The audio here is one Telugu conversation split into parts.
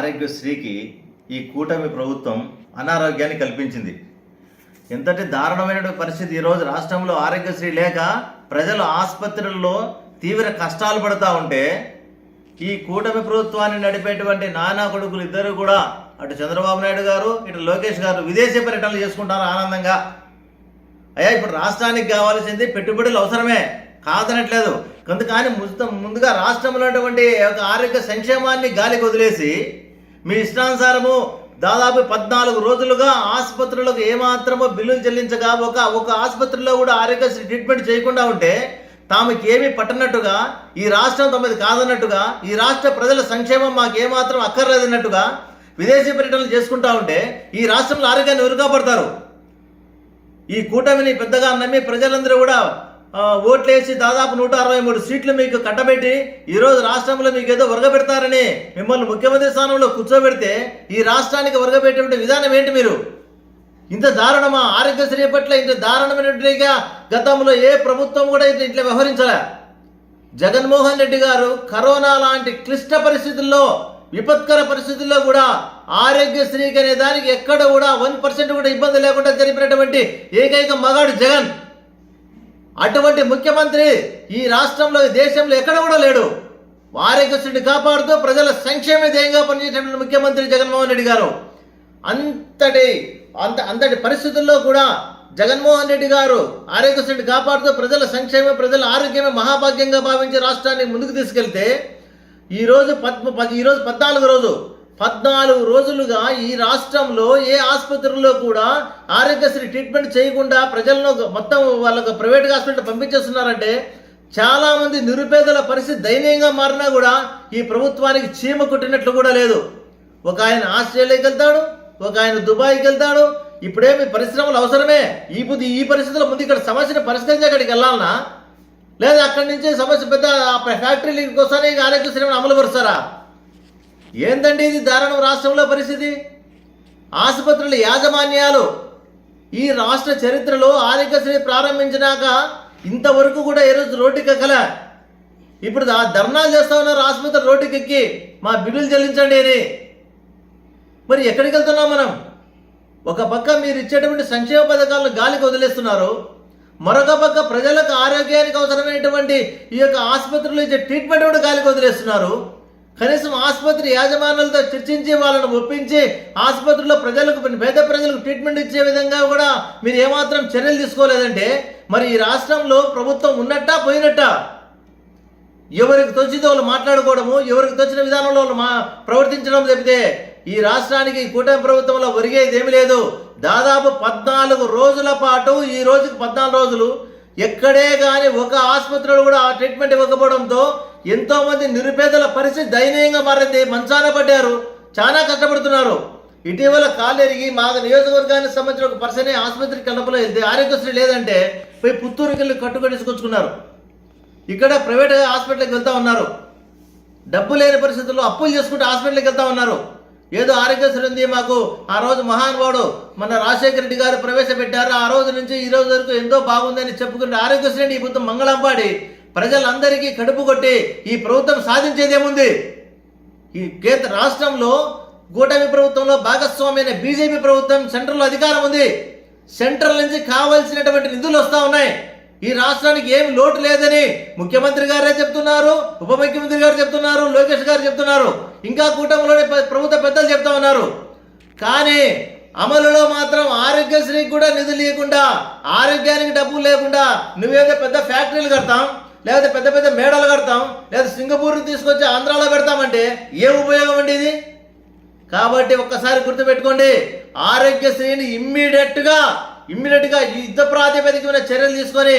ఆరోగ్యశ్రీకి ఈ కూటమి ప్రభుత్వం అనారోగ్యాన్ని కల్పించింది. ఎంతటి దారుణమైన పరిస్థితి ఈరోజు రాష్ట్రంలో ఆరోగ్యశ్రీ లేక ప్రజలు ఆసుపత్రుల్లో తీవ్ర కష్టాలు పడుతూ ఉంటే ఈ కూటమి ప్రభుత్వాన్ని నడిపేటువంటి నానా కొడుకులు ఇద్దరు కూడా అటు చంద్రబాబు నాయుడు గారు ఇటు లోకేష్ గారు విదేశీ పర్యటనలు చేసుకుంటారు ఆనందంగా. అయ్యా ఇప్పుడు రాష్ట్రానికి కావాల్సింది పెట్టుబడులు అవసరమే. కాదనట్లేదు. కానీ ముందుగా రాష్ట్రంలో ఉన్నటువంటి ఆరోగ్య సంక్షేమాన్ని గాలికి వదిలేసి మీ ఇష్టానుసారము దాదాపు పద్నాలుగు రోజులుగా ఆసుపత్రులకు ఏమాత్రమో బిల్లులు చెల్లించగా ఒక ఒక ఆసుపత్రిలో కూడా ఆరోగ్యశ్రీ ట్రీట్మెంట్ చేయకుండా ఉంటే తాముకి ఏమీ పట్టనట్టుగా ఈ రాష్ట్రం తమది కాదన్నట్టుగా ఈ రాష్ట్ర ప్రజల సంక్షేమం మాకు ఏమాత్రం అక్కర్లేదన్నట్టుగా విదేశీ పర్యటనలు చేసుకుంటా ఉంటే ఈ రాష్ట్రంలో ఆరోగ్యాన్ని ఎవరు పడతారు ఈ కూటమిని పెద్దగా నమ్మి ప్రజలందరూ కూడా ఓట్లేసి దాదాపు నూట అరవై మూడు సీట్లు మీకు కట్టబెట్టి ఈరోజు రాష్ట్రంలో మీకు ఏదో వరగబెడతారని మిమ్మల్ని ముఖ్యమంత్రి స్థానంలో కూర్చోబెడితే ఈ రాష్ట్రానికి వరగబెట్టే విధానం ఏంటి మీరు? ఇంత దారుణమా? ఆరోగ్యశ్రీ పట్ల ఇంత దారుణమైనట్టుగా గతంలో ఏ ప్రభుత్వం కూడా ఇట్లా ఇట్లా వ్యవహరించలే. జగన్మోహన్ రెడ్డి గారు కరోనా లాంటి క్లిష్ట పరిస్థితుల్లో విపత్కర పరిస్థితుల్లో కూడా ఆరోగ్యశ్రీకి అనే దానికి ఎక్కడ కూడా వన్ పర్సెంట్ కూడా ఇబ్బంది లేకుండా జరిపినటువంటి ఏకైక మగాడు జగన్. అటువంటి ముఖ్యమంత్రి ఈ రాష్ట్రంలో ఈ దేశంలో ఎక్కడ కూడా లేడు. ఆరోగ్యశ్రీని కాపాడుతూ ప్రజల సంక్షేమ ధ్యేయంగా పనిచేసినటువంటి ముఖ్యమంత్రి జగన్మోహన్ రెడ్డి గారు. అంతటి అంత అంతటి పరిస్థితుల్లో కూడా జగన్మోహన్ రెడ్డి గారు ఆరోగ్యశ్రీని కాపాడుతూ ప్రజల సంక్షేమ ప్రజల ఆరోగ్యమే మహాభాగ్యంగా భావించి రాష్ట్రాన్ని ముందుకు తీసుకెళ్తే ఈరోజు పద్ పది ఈరోజు పద్నాలుగు రోజు పద్నాలుగు రోజులుగా ఈ రాష్ట్రంలో ఏ ఆసుపత్రుల్లో కూడా ఆరోగ్యశ్రీ ట్రీట్మెంట్ చేయకుండా ప్రజలను మొత్తం వాళ్ళకు ప్రైవేట్ హాస్పిటల్ పంపించేస్తున్నారంటే చాలామంది నిరుపేదల పరిస్థితి దయనీయంగా మారినా కూడా ఈ ప్రభుత్వానికి చీమ కుట్టినట్లు కూడా లేదు. ఒక ఆయన ఆస్ట్రేలియాకి వెళ్తాడు ఒక ఆయన దుబాయ్కి వెళ్తాడు. ఇప్పుడేమి పరిశ్రమలు అవసరమే? ఈ బుద్ధి ఈ పరిస్థితుల్లో ముందు ఇక్కడ సమస్యను పరిష్కరించి అక్కడికి వెళ్ళాలనా? లేదా అక్కడి నుంచి సమస్య పెద్ద ఫ్యాక్టరీలు కోసానే ఇక ఆరోగ్యశ్రీని అమలు పరుస్తారా? ఏందండి ఇది దారుణం రాష్ట్రంలో పరిస్థితి? ఆసుపత్రుల యాజమాన్యాలు ఈ రాష్ట్ర చరిత్రలో ఆరోగ్యశ్రీ ప్రారంభించినాక ఇంతవరకు కూడా ఈరోజు రోజు రోడ్డుకెక్కల. ఇప్పుడు ధర్నా ధర్నాలు చేస్తా ఉన్నారు ఆసుపత్రి రోడ్డుకెక్కి మా బిల్లులు చెల్లించండి అని. మరి ఎక్కడికి వెళ్తున్నాం మనం? ఒక పక్క మీరు ఇచ్చేటువంటి సంక్షేమ పథకాలను గాలికి వదిలేస్తున్నారు. మరొక పక్క ప్రజలకు ఆరోగ్యానికి అవసరమైనటువంటి ఈ యొక్క ఆసుపత్రులు ఇచ్చే ట్రీట్మెంట్ కూడా గాలికి వదిలేస్తున్నారు. కనీసం ఆసుపత్రి యాజమానులతో చర్చించి వాళ్ళను ఒప్పించి ఆసుపత్రిలో ప్రజలకు పేద ప్రజలకు ట్రీట్మెంట్ ఇచ్చే విధంగా కూడా మీరు ఏమాత్రం చర్యలు తీసుకోలేదంటే మరి ఈ రాష్ట్రంలో ప్రభుత్వం ఉన్నట్టా పోయినట్టా? ఎవరికి తోచిందో వాళ్ళు మాట్లాడుకోవడము ఎవరికి తోచిన విధానంలో వాళ్ళు మా ప్రవర్తించడం తప్పితే ఈ రాష్ట్రానికి కూటమి ప్రభుత్వంలో ఒరిగేది ఏమీ లేదు. దాదాపు పద్నాలుగు రోజుల పాటు ఈ రోజుకి పద్నాలుగు రోజులు ఎక్కడే కానీ ఒక ఆసుపత్రిలో కూడా ఆ ట్రీట్మెంట్ ఇవ్వకపోవడంతో ఎంతో మంది నిరుపేదల పరిస్థితి దయనీయంగా మారింది. మంచాన పడ్డారు. చాలా కష్టపడుతున్నారు. ఇటీవల కాలేరిగి ఎరిగి మా నియోజకవర్గానికి సంబంధించిన ఒక పర్సనే ఆసుపత్రికి కడపలో వెళ్తే ఆరోగ్యశ్రీ లేదంటే పోయి పుత్తూరుకి వెళ్ళి కట్టుకట్టేసుకొచ్చుకున్నారు ఇక్కడ ప్రైవేట్ హాస్పిటల్కి వెళ్తా ఉన్నారు. డబ్బు లేని పరిస్థితుల్లో అప్పులు చేసుకుంటే హాస్పిటల్కి వెళ్తా ఉన్నారు. ఏదో ఆరోగ్యశ్రీ ఉంది మాకు. ఆ రోజు మహానుభావుడు మన రాజశేఖర రెడ్డి గారు ప్రవేశపెట్టారు. ఆ రోజు నుంచి ఈ రోజు వరకు ఎంతో బాగుందని చెప్పుకుంటే ఆరోగ్యశ్రీ ఈ ప్రభుత్వం మంగళంపాడి. ప్రజలందరికీ కడుపు కొట్టి ఈ ప్రభుత్వం సాధించేదేముంది? ఈ కేంద్ర రాష్ట్రంలో కూటమి ప్రభుత్వంలో భాగస్వామి బీజేపీ ప్రభుత్వం సెంట్రల్ అధికారం ఉంది. సెంట్రల్ నుంచి కావలసినటువంటి నిధులు వస్తూ ఉన్నాయి. ఈ రాష్ట్రానికి ఏమి లోటు లేదని ముఖ్యమంత్రి గారే చెప్తున్నారు ఉప ముఖ్యమంత్రి గారు చెప్తున్నారు లోకేష్ గారు చెప్తున్నారు. ఇంకా కూటమిలోని ప్రభుత్వ పెద్దలు చెప్తా ఉన్నారు. కానీ అమలులో మాత్రం ఆరోగ్యశ్రీకి కూడా నిధులు లేకుండా ఆరోగ్యానికి డబ్బులు లేకుండా నువ్వేదో పెద్ద ఫ్యాక్టరీలు కడతాం లేకపోతే పెద్ద పెద్ద మేడలు కడతాం లేదా సింగపూర్ని తీసుకొచ్చి ఆంధ్రాలో పెడతామంటే ఏం ఉపయోగం అండి ఇది? కాబట్టి ఒక్కసారి గుర్తుపెట్టుకోండి ఆరోగ్యశ్రీని ఇమ్మీడియట్గా ఇమ్మీడియట్గా యుద్ధ ప్రాతిపదిక మీద చర్యలు తీసుకొని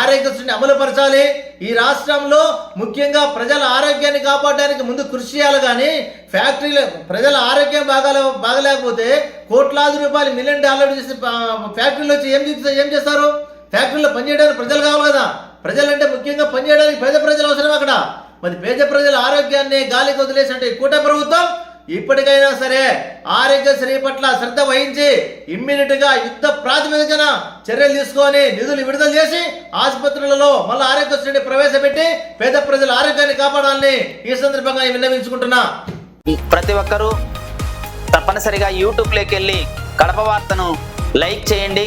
ఆరోగ్యశ్రీని అమలుపరచాలి. ఈ రాష్ట్రంలో ముఖ్యంగా ప్రజల ఆరోగ్యాన్ని కాపాడడానికి ముందు కృషి చేయాలి కానీ ఫ్యాక్టరీలు ప్రజల ఆరోగ్యం బాగాలే బాగలేకపోతే కోట్లాది రూపాయలు మిలియన్ డాలర్ చేసి ఫ్యాక్టరీలో వచ్చి ఏం ఏం చేస్తారు? ఫ్యాక్టరీలో పనిచేయడానికి ప్రజలు కావాలి కదా. ప్రజలంటే ముఖ్యంగా పనిచేయడానికి పేద ప్రజలు అవసరం అక్కడ. మరి పేద ప్రజల ఆరోగ్యాన్ని గాలికి వదిలేసినట్టు ఈ కూట ప్రభుత్వం ఇప్పటికైనా సరే ఆరోగ్యశ్రీ పట్ల శ్రద్ధ వహించి ఇమ్మీడియట్గా యుద్ధ ప్రాతిపదికన చర్యలు తీసుకొని నిధులు విడుదల చేసి ఆసుపత్రులలో మళ్ళీ ఆరోగ్యశ్రీని ప్రవేశపెట్టి పేద ప్రజల ఆరోగ్యాన్ని కాపాడాలని ఈ సందర్భంగా విన్నవించుకుంటున్నా. ప్రతి ఒక్కరూ తప్పనిసరిగా యూట్యూబ్లోకి వెళ్ళి కడప వార్తను లైక్ చేయండి